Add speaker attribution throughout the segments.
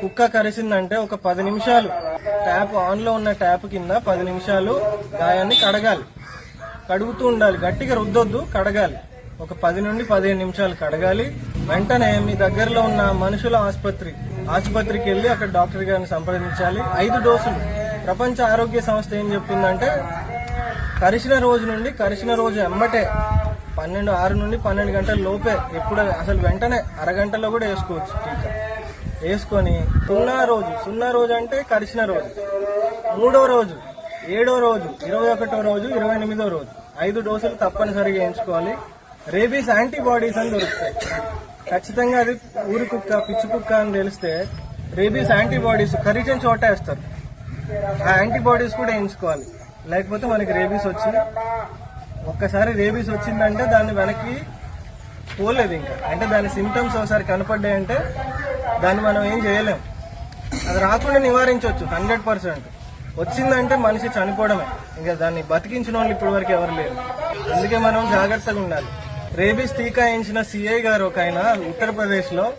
Speaker 1: కుక్క కరిసిందంటే ఒక పది నిమిషాలు. ట్యాప్ ఆన్లో ఉన్న ట్యాప్ కింద పది నిమిషాలు గాయాన్ని కడగాలి. కడుగుతూ ఉండాలి. గట్టిగా రుద్దొద్దు కడగాలి. ఒక పది నుండి పదిహేను నిమిషాలు కడగాలి. వెంటనే మీ దగ్గరలో ఉన్న మనుషుల ఆసుపత్రి ఆసుపత్రికి వెళ్ళి అక్కడ డాక్టర్ గారిని సంప్రదించాలి. ఐదు డోసులు. ప్రపంచ ఆరోగ్య సంస్థ ఏం చెప్పిందంటే కరిచిన రోజు నుండి కరిచిన రోజు ఎమ్మటే పన్నెండు ఆరు నుండి పన్నెండు గంటల లోపే ఎప్పుడు అసలు వెంటనే అరగంటలో కూడా వేసుకోవచ్చు టీకా. వేసుకొని సున్నా రోజు సున్నా రోజు అంటే కరిచిన రోజు. మూడో రోజు ఏడో రోజు ఇరవై ఒకటో రోజు ఇరవై ఎనిమిదో రోజు. ఐదు డోసులు తప్పనిసరిగా వేయించుకోవాలి. రేబీస్ యాంటీబాడీస్ అని దొరుకుతాయి. ఖచ్చితంగా అది ఊరి కుక్క పిచ్చి కుక్క అని తెలిస్తే రేబీస్ యాంటీబాడీస్ కరిచిన చోట వేస్తారు. ఆ యాంటీబాడీస్ కూడా వేయించుకోవాలి. లేకపోతే మనకి రేబీస్ వచ్చి ఒక్కసారి రేబీస్ వచ్చిందంటే దాన్ని వెనక్కి పోలేదు ఇంకా. అంటే దాని సిమ్టమ్స్ ఒకసారి కనపడ్డాయంటే దాన్ని మనం ఏం చేయలేం. అది రాకుండా నివారించవచ్చు హండ్రెడ్ పర్సెంట్. వచ్చిందంటే మనిషి చనిపోవడమే. ఇంకా దాన్ని బతికించిన వాళ్ళు ఇప్పటి వరకు ఎవరు లేరు. అందుకే మనం జాగ్రత్తగా ఉండాలి. రేబీస్ టీకా వేయించిన సిఐ గారు ఒక ఆయన ఉత్తరప్రదేశ్లో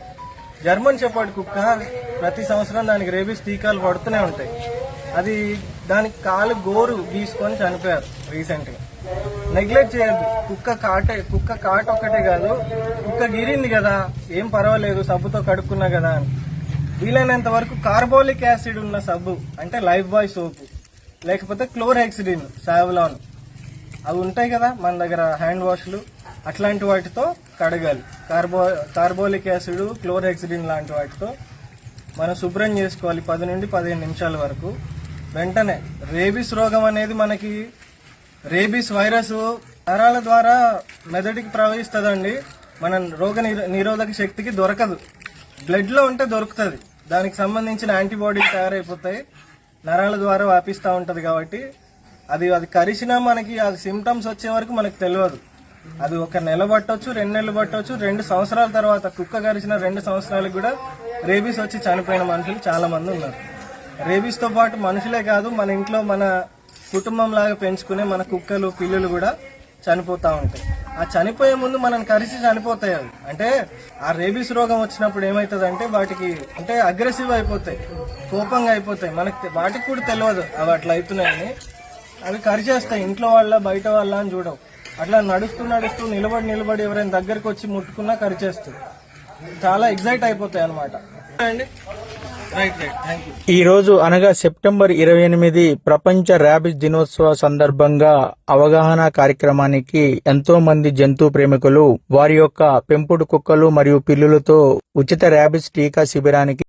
Speaker 1: జర్మన్ చెప్పాడు కుక్క ప్రతి సంవత్సరం దానికి రేబీస్ టీకాలు పడుతూనే ఉంటాయి. అది దానికి కాలు గోరు గీసుకొని చనిపోయారు రీసెంట్గా. నెగ్లెక్ట్ చేయద్దు కుక్క కాటే కుక్క కాట ఒక్కటే కాదు కుక్క గిరింది కదా ఏం పర్వాలేదు సబ్బుతో కడుక్కున్నా కదా అని. వీలైనంత వరకు కార్బోలిక్ యాసిడ్ ఉన్న సబ్బు అంటే లైఫ్ బాయ్ సోపు లేకపోతే క్లోర్హెక్సిడిన్ సావలాన్. అవి ఉంటాయి కదా మన దగ్గర హ్యాండ్ వాష్లు. అట్లాంటి వాటితో కడగాలి. కార్బో కార్బోలిక్ యాసిడ్ క్లోర్హెక్సిడిన్ లాంటి వాటితో మనం శుభ్రం చేసుకోవాలి పది నుండి పదిహేను నిమిషాల వరకు. వెంటనే రేబీస్ రోగం అనేది మనకి రేబీస్ వైరస్ నరాల ద్వారా మెదడుకి ప్రవహిస్తుందండి. మన రోగ నిరో- నిరోధక శక్తికి దొరకదు. బ్లడ్లో ఉంటే దొరుకుతుంది. దానికి సంబంధించిన యాంటీబాడీలు తయారైపోతాయి. నరాల ద్వారా వ్యాపిస్తూ ఉంటుంది కాబట్టి అది అది కరిచినా మనకి అది సిమ్టమ్స్ వచ్చే వరకు మనకు తెలియదు అది ఒక నెల పట్టవచ్చు రెండు నెలలు పట్టవచ్చు రెండు సంవత్సరాల తర్వాత కుక్క కరిచిన రెండు సంవత్సరాలకు కూడా రేబీస్ వచ్చి చనిపోయిన మనుషులు చాలా మంది ఉన్నారు. రేబీస్తో పాటు మనుషులే కాదు మన ఇంట్లో మన కుటుంబం లాగా పెంచుకునే మన కుక్కలు పిల్లులు కూడా చనిపోతా ఉంటాయి. ఆ చనిపోయే ముందు మనం కరిచి చనిపోతాయి అవి. అంటే ఆ రేబీస్ రోగం వచ్చినప్పుడు ఏమవుతుంది అంటే వాటికి అంటే అగ్రెసివ్ అయిపోతాయి కోపంగా అయిపోతాయి. మనకి వాటికి కూడా తెలియదు అవి అట్లా అవుతున్నాయని. అవి కరిచేస్తాయి ఇంట్లో వాళ్ళ బయట వాళ్ళ అని చూడవు. అట్లా నడుస్తూ నడుస్తూ నిలబడి నిలబడి ఎవరైనా దగ్గరికి వచ్చి ముట్టుకున్నా కరిచేస్తుంది. చాలా ఎగ్జైట్ అయిపోతాయి అనమాట అండి
Speaker 2: ఈరోజు అనగా సెప్టెంబర్ ఇరవై ఎనిమిది ప్రపంచ ర్యాబిస్ దినోత్సవ సందర్భంగా అవగాహన కార్యక్రమానికి ఎంతో మంది జంతు ప్రేమికులు వారి యొక్క పెంపుడు కుక్కలు మరియు పిల్లులతో ఉచిత ర్యాబిస్ టీకా శిబిరానికి